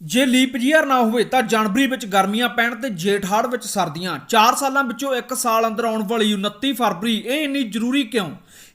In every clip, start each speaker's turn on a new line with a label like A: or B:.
A: ਜੇ ਲੀਪ ਜੀਅਰ ਨਾ ਹੋਵੇ ਤਾਂ ਜਨਵਰੀ ਵਿੱਚ ਗਰਮੀਆਂ ਪੈਣ ਤੇ ਜੇਠ ਹਾੜ ਵਿੱਚ ਸਰਦੀਆਂ। 4 ਸਾਲਾਂ ਵਿੱਚੋਂ 1 ਸਾਲ ਅੰਦਰ ਆਉਣ ਵਾਲੀ 29 ਫਰਵਰੀ, ਇਹ ਇੰਨੀ ਜ਼ਰੂਰੀ ਕਿਉਂ?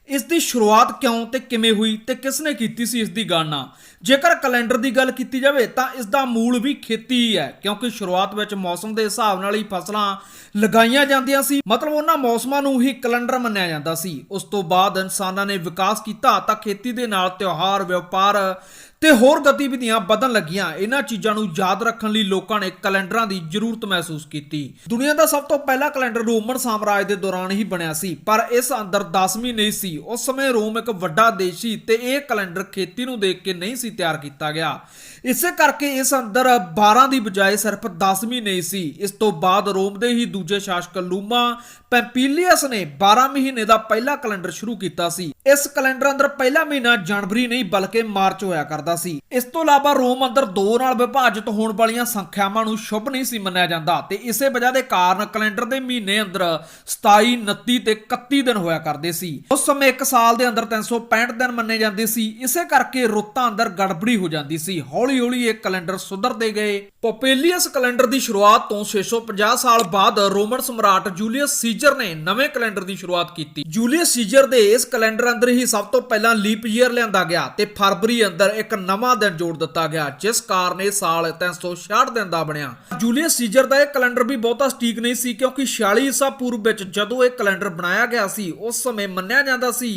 A: ਇਸ ਦੀ ਸ਼ੁਰੂਆਤ ਕਿਉਂ ਤੇ ਕਿਵੇਂ ਹੋਈ ਤੇ ਕਿਸ ਨੇ ਕੀਤੀ ਸੀ ਇਸ ਦੀ ਗਣਨਾ ਜੇਕਰ ਕੈਲੰਡਰ ਦੀ ਗੱਲ ਕੀਤੀ ਜਾਵੇ ਤਾਂ ਇਸ ਦਾ ਮੂਲ ਵੀ ਖੇਤੀ ਹੀ ਹੈ, ਕਿਉਂਕਿ ਸ਼ੁਰੂਆਤ ਵਿੱਚ ਮੌਸਮ ਦੇ ਹਿਸਾਬ ਨਾਲ ਹੀ ਫਸਲਾਂ ਲਗਾਈਆਂ ਜਾਂਦੀਆਂ ਸੀ। ਮਤਲਬ ਉਹਨਾਂ ਮੌਸਮਾਂ ਨੂੰ ਹੀ ਕੈਲੰਡਰ ਮੰਨਿਆ ਜਾਂਦਾ ਸੀ। ਉਸ ਤੋਂ ਬਾਅਦ ਇਨਸਾਨਾਂ ਨੇ ਵਿਕਾਸ ਕੀਤਾ ਤਾਂ ਖੇਤੀ ਦੇ ਨਾਲ ਤਿਉਹਾਰ, ਵਪਾਰ ਤੇ ਹੋਰ ਗਤੀਵਿਧੀਆਂ ਵਧਣ ਲੱਗੀਆਂ। ਇਹਨਾਂ ਚੀਜ਼ਾਂ ਨੂੰ ਯਾਦ ਰੱਖਣ ਲਈ ਲੋਕਾਂ ਨੇ ਕੈਲੰਡਰਾਂ ਦੀ ਜ਼ਰੂਰਤ ਮਹਿਸੂਸ ਕੀਤੀ। ਦੁਨੀਆ ਦਾ ਸਭ ਤੋਂ ਪਹਿਲਾ ਕੈਲੰਡਰ ਰੋਮਨ ਸਾਮਰਾਜ ਦੇ ਦੌਰਾਨ ਹੀ ਬਣਿਆ ਸੀ, ਪਰ ਇਸ ਅੰਦਰ 10ਵੀਂ ਨਹੀਂ ਸੀ। ਉਸ ਸਮੇਂ ਰੋਮ ਇੱਕ ਵੱਡਾ ਦੇਸ਼ ਸੀ ਤੇ ਇਹ ਕੈਲੰਡਰ ਖੇਤੀ ਨੂੰ ਦੇਖ ਕੇ ਨਹੀਂ ਸੀ ਤਿਆਰ ਕੀਤਾ ਗਿਆ। ਇਸੇ ਕਰਕੇ ਇਸ ਅੰਦਰ 12 ਦੀ ਬਜਾਏ ਸਿਰਫ 10ਵੀਂ ਨਹੀਂ ਸੀ। ਇਸ ਤੋਂ ਬਾਅਦ ਰੋਮ ਦੇ ਹੀ ਦੂਜੇ ਸ਼ਾਸਕ ਲੂਮਾ ਪੈਂਪੀਲੀਅਸ ਨੇ 12 ਮਹੀਨੇ ਦਾ ਪਹਿਲਾ ਕੈਲੰਡਰ ਸ਼ੁਰੂ ਕੀਤਾ ਸੀ। ਇਸ ਕੈਲੰਡਰ ਅੰਦਰ ਪਹਿਲਾ ਮਹੀਨਾ ਜਨਵਰੀ ਨਹੀਂ, ਬਲਕਿ ਮਾਰਚ ਹੋਇਆ ਕਰਦਾ ਸੀ। ਇਸ ਤੋਂ ਇਲਾਵਾ ਰੋਮ ਅੰਦਰ ਦੋ ਨਾਲ ਵਿਭਾਜਿਤ ਹੋਣ ਵਾਲੀਆਂ ਸੰਖਿਆਵਾਂ ਨੂੰ ਸ਼ੁਭ ਨਹੀਂ ਸੀ ਮੰਨਿਆ ਜਾਂਦਾ ਤੇ ਇਸੇ ਵਜ੍ਹਾ ਦੇ ਕਾਰਨ ਕੈਲੰਡਰ ਦੇ ਮਹੀਨੇ ਅੰਦਰ 27 29 ਤੇ 31 ਦਿਨ ਹੋਇਆ ਕਰਦੇ ਸੀ। ਉਸ ਸਮੇਂ ਇੱਕ ਸਾਲ ਦੇ ਅੰਦਰ 365 ਦਿਨ ਮੰਨੇ ਜਾਂਦੇ ਸੀ। ਇਸੇ ਕਰਕੇ ਰੁੱਤਾਂ ਅੰਦਰ ਗੜਬੜੀ ਹੋ ਜਾਂਦੀ ਸੀ। ਹੌਲੀ ਹੌਲੀ ਇਹ ਕੈਲੰਡਰ ਸੁਧਰਦੇ ਗਏ। ਪੋਪੇਲੀਅਸ ਕੈਲੰਡਰ ਦੀ ਸ਼ੁਰੂਆਤ ਤੋਂ 650 ਸਾਲ ਬਾਅਦ ਰੋਮਨ ਸਮਰਾਟ ਜੂਲੀਅਸ ਸੀਜ਼ਰ ਨੇ ਨਵੇਂ ਕੈਲੰਡਰ ਦੀ ਸ਼ੁਰੂਆਤ ਕੀਤੀ। ਜੂਲੀਅਸ ਸੀਜ਼ਰ ਦੇ ਇਸ ਕੈਲੰਡਰ ਅੰਦਰ ਹੀ ਸਭ ਤੋਂ ਪਹਿਲਾਂ ਲੀਪ ਈਅਰ ਲਿਆਂਦਾ ਗਿਆ ਤੇ ਫਰਵਰੀ ਅੰਦਰ ਇੱਕ ਨਵਾਂ ਦਿਨ ਜੋੜ ਦਿੱਤਾ ਗਿਆ, ਜਿਸ ਕਾਰਨ ਇਹ ਸਾਲ 366 ਦਿਨ ਦਾ ਬਣਿਆ। ਜੂਲੀਅਸ ਸੀਜ਼ਰ ਦਾ ਇਹ ਕੈਲੰਡਰ ਵੀ ਬਹੁਤਾ ਸਟੀਕ ਨਹੀਂ ਸੀ, ਕਿਉਂਕਿ 46 ਈਸਾ ਪੂਰਬ ਵਿੱਚ ਜਦੋਂ ਇਹ ਕੈਲੰਡਰ ਬਣਾਇਆ ਗਿਆ ਸੀ, ਉਸ ਸਮੇਂ ਮੰਨਿਆ ਜਾਂਦਾ ਸੀ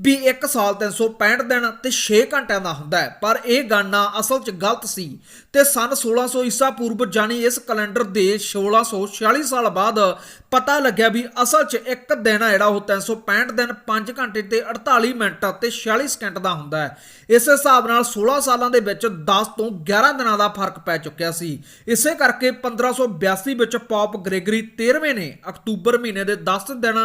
A: ਵੀ ਇੱਕ ਸਾਲ 365 ਦਿਨ ਤੇ 6 ਘੰਟਿਆਂ ਦਾ ਹੁੰਦਾ ਹੈ, ਪਰ ਇਹ ਗਣਨਾ ਅਸਲ 'ਚ ਗਲਤ ਸੀ ਤੇ ਸਨ 1600 ਈਸਾ ਪੂਰਬ ਜਾਨੀ ਇਸ ਕੈਲੰਡਰ ਦੇ 1646 ਸਾਲ ਬਾਅਦ ਪਤਾ ਲੱਗਿਆ ਵੀ ਅਸਲ 'ਚ ਇੱਕ ਦਿਨ ਆ ਜਿਹੜਾ ਉਹ 365 ਦਿਨ 5 ਘੰਟੇ ਤੇ 48 ਮਿੰਟ ਅਤੇ 46 ਸਕਿੰਟ ਦਾ ਹੁੰਦਾ ਹੈ। ਇਸ ਹਿਸਾਬ ਨਾਲ 16 ਸਾਲਾਂ ਦੇ ਵਿੱਚ 10 ਤੋਂ 11 ਦਿਨਾਂ ਦਾ ਫ਼ਰਕ ਪੈ ਚੁੱਕਿਆ ਸੀ। ਇਸੇ ਕਰਕੇ 1582 ਵਿੱਚ ਪੌਪ ਗ੍ਰੇਗਰੀ 13ਵੇਂ ਨੇ ਅਕਤੂਬਰ ਮਹੀਨੇ ਦੇ 10 ਦਿਨ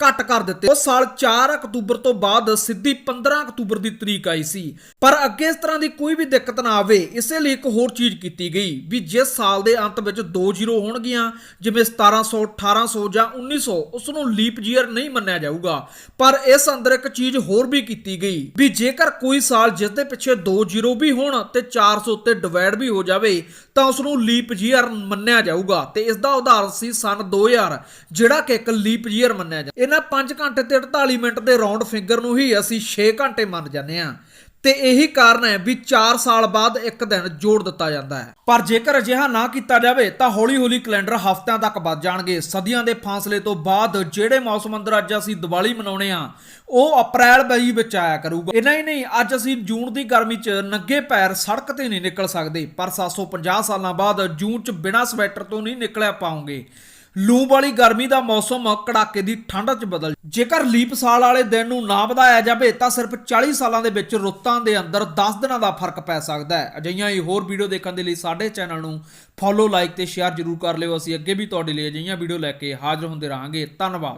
A: ਘੱਟ ਕਰ ਦਿੱਤੇ। ਉਸ ਸਾਲ 4 ਅਕਤੂਬਰ ਤੋਂ ਬਾਅਦ ਸਿੱਧੀ 15 ਅਕਤੂਬਰ ਦੀ ਤਰੀਕ ਆਈ ਸੀ। ਪਰ ਅੱਗੇ ਇਸ ਤਰ੍ਹਾਂ ਦੀ ਕੋਈ ਵੀ ਦਿੱਕਤ ਨਾ ਆਵੇ, ਇਸੇ ਲਈ ਇੱਕ ਹੋਰ ਚੀਜ਼ ਕੀਤੀ ਗਈ ਵੀ ਜਿਸ ਸਾਲ ਦੇ ਅੰਤ ਵਿੱਚ ਦੋ ਜ਼ੀਰੋ ਹੋਣਗੀਆਂ, ਜਿਵੇਂ 1700 1800 ਜਾਂ 1900 ਉਸ ਨੂੰ ਲੀਪ ਜੀਅਰ ਨਹੀਂ ਮੰਨਿਆ ਜਾਊਗਾ। ਪਰ ਇਸ ਅੰਦਰ ਇੱਕ ਚੀਜ਼ ਹੋਰ ਵੀ ਕੀਤੀ ਗਈ ਵੀ ਜੇਕਰ ਕੋਈ ਸਾਲ ਜਿਸ ਦੇ ਪਿੱਛੇ ਦੋ ਜ਼ੀਰੋ ਵੀ ਹੋਣ ਤੇ 400 ਉੱਤੇ ਡਿਵਾਈਡ ਵੀ ਹੋ ਜਾਵੇ, ਤਾਂ ਉਸ ਨੂੰ ਲੀਪ ਈਅਰ ਮੰਨਿਆ ਜਾਊਗਾ। ਤੇ ਇਸ ਦਾ ਉਦਾਹਰਨ ਸੀ ਸਨ 2000 ਜਿਹੜਾ ਕਿ ਇੱਕ ਲੀਪ ਈਅਰ ਮੰਨਿਆ ਜਾਂਦਾ ਇਹਨਾਂ 5 ਘੰਟੇ ਤੇ 48 ਮਿੰਟ ਦੇ ਰਾਉਂਡ ਫਿੰਗਰ ਨੂੰ ਹੀ ਅਸੀਂ 6 ਘੰਟੇ ਮੰਨ ਜਾਂਦੇ ਆ ਤੇ ਇਹੀ ਕਾਰਨ ਹੈ ਵੀ 4 ਸਾਲ ਬਾਅਦ ਇੱਕ ਦਿਨ ਜੋੜ ਦਿੱਤਾ ਜਾਂਦਾ ਹੈ। ਪਰ ਜੇਕਰ ਅਜਿਹਾ ਨਾ ਕੀਤਾ ਜਾਵੇ, ਤਾਂ ਹੌਲੀ-ਹੌਲੀ ਕੈਲੰਡਰ ਹਫ਼ਤਿਆਂ ਤੱਕ ਵੱਧ ਜਾਣਗੇ। ਸਦੀਆਂ ਦੇ ਫਾਸਲੇ ਤੋਂ ਬਾਅਦ ਜਿਹੜੇ ਮੌਸਮ ਅੰਦਰ ਅੱਜ ਅਸੀਂ ਦੀਵਾਲੀ ਮਨਾਉਣੇ ਆ ਉਹ ਅਪ੍ਰੈਲ, ਮਈ ਵਿੱਚ ਆਇਆ ਕਰੂਗਾ। ਇਨਾ ਹੀ ਨਹੀਂ, ਅੱਜ ਅਸੀਂ ਜੂਨ ਦੀ ਗਰਮੀ 'ਚ ਨੰਗੇ ਪੈਰ ਸੜਕ ਤੇ ਨਹੀਂ ਨਿਕਲ ਸਕਦੇ, ਪਰ 750 ਸਾਲਾਂ ਬਾਅਦ ਜੂਨ 'ਚ ਬਿਨਾਂ ਸਵੈਟਰ ਤੋਂ ਨਹੀਂ ਨਿਕਲਿਆ ਪਾਉਂਗੇ। ਲੂ ਵਾਲੀ ਗਰਮੀ ਦਾ ਮੌਸਮ ਕੜਾਕੇ ਦੀ ਠੰਡ 'ਚ ਬਦਲ ਜੇਕਰ ਲੀਪ ਸਾਲ ਵਾਲੇ ਦਿਨ ਨੂੰ ਨਾ ਵਧਾਇਆ ਜਾਵੇ, ਤਾਂ ਸਿਰਫ 40 ਸਾਲਾਂ ਦੇ ਵਿੱਚ ਰੁੱਤਾਂ ਦੇ ਅੰਦਰ 10 ਦਿਨਾਂ ਦਾ ਫ਼ਰਕ ਪੈ ਸਕਦਾ ਹੈ। ਅਜਿਹੀਆਂ ਹੀ ਹੋਰ ਵੀਡੀਓ ਦੇਖਣ ਦੇ ਲਈ ਸਾਡੇ ਚੈਨਲ ਨੂੰ ਫੋਲੋ ਲਾਈਕ ਤੇ ਸ਼ੇਅਰ ਜ਼ਰੂਰ ਕਰ ਲਿਓ। ਅਸੀਂ ਅੱਗੇ ਵੀ ਤੁਹਾਡੇ ਲਈ ਅਜਿਹੀਆਂ ਵੀਡੀਓ ਲੈ ਕੇ ਹਾਜ਼ਰ ਹੁੰਦੇ ਰਹਾਂਗੇ। ਧੰਨਵਾਦ।